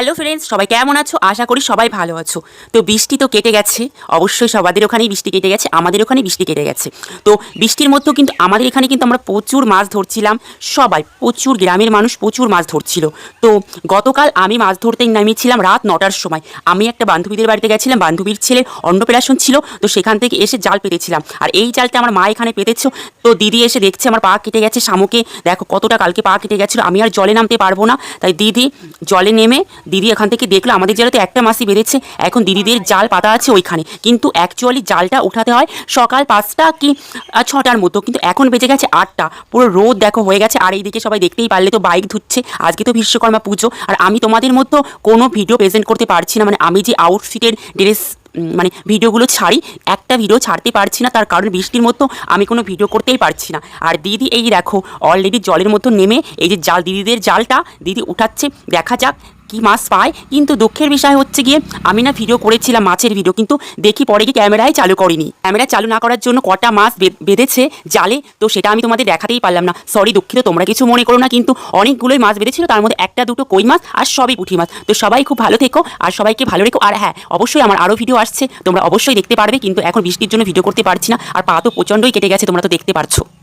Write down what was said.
Hello friends, সবাই কেমন আছো? আশা করি সবাই ভালো আছো। তো বৃষ্টি তো কেটে গেছে, অবশ্যই সবাদের ওখানেই বৃষ্টি কেটে গেছে, আমাদের ওখানে বৃষ্টি কেটে গেছে। তো বৃষ্টির মধ্যেও কিন্তু আমাদের এখানে কিন্তু আমরা প্রচুর মাছ ধরছিলাম, সবাই, প্রচুর গ্রামের মানুষ প্রচুর মাছ ধরছিল। তো গতকাল আমি মাছ ধরতে নামিয়েছিলাম রাত নটার সময়। আমি একটা বান্ধবীদের বাড়িতে গেছিলাম, বান্ধবীর ছেলের অন্নপ্রাশন ছিল, তো সেখান থেকে এসে জাল পেতেছিলাম। আর এই জালটা আমার মা এখানে পেতেছ, তো দিদি এসে দেখছে আমার পা কেটে গেছে শামুকে। দেখো কতটা কালকে পা কেটে গেছিল, আমি আর জলে নামতে পারব না। তাই দিদি জলে নেমে দিদি এখান থেকে দেখল, আমাদের জেলাতে একটা মাসি বেঁধেছে, এখন দিদিদের জাল পাতা আছে ওইখানে। কিন্তু অ্যাকচুয়ালি জালটা উঠাতে হয় সকাল পাঁচটা কি ছটার মতো, কিন্তু এখন বেজে গেছে আটটা। পুরো রোদ দেখো হয়ে গেছে, আর এইদিকে সবাই দেখতেই পারলে তো বাইক ধুচ্ছে। আজকে তো বিশ্বকর্মা পুজো, আর আমি তোমাদের মতো কোনো ভিডিও প্রেজেন্ট করতে পারছি না। মানে আমি যে আউটফিটের ড্রেস মানে ভিডিওগুলো ছাড়ি, একটা ভিডিও ছাড়তে পারছি না, তার কারণ বৃষ্টির মতো আমি কোনো ভিডিও করতেই পারছি না। আর দিদি এই দেখো অলরেডি জলের মতো নেমে এই যে জাল, দিদিদের জালটা, দিদি উঠাচ্ছে, দেখা যাক কি মাছ পায়? কিন্তু দুঃখের বিষয় হচ্ছে গিয়ে, আমি না ভিডিও করেছিলাম মাছের ভিডিও কিন্তু দেখি পরে গিয়ে ক্যামেরায় চালু করিনি। ক্যামেরা চালু না করার জন্য কটা মাছ বেঁধেছে জালে, তো সেটা আমি তোমাদের দেখাতেই পারলাম না। সরি দুঃখিত, তোমরা কিছু মনে করো না, কিন্তু অনেকগুলোই মাছ বেঁধেছিল, তার মধ্যে একটা, দুটো কই মাছ আর সবই পুঁটি মাছ। তো সবাই খুব ভালো থেকো আর সবাইকে ভালো রেখো। আর হ্যাঁ অবশ্যই আমার আরও ভিডিও আসছে, তোমরা অবশ্যই দেখতে পারবে, কিন্তু এখন বৃষ্টির জন্য ভিডিও করতে পারছি না। আর পা তো প্রচণ্ডই কেটে গেছে, তোমরা তো দেখতে পারছ।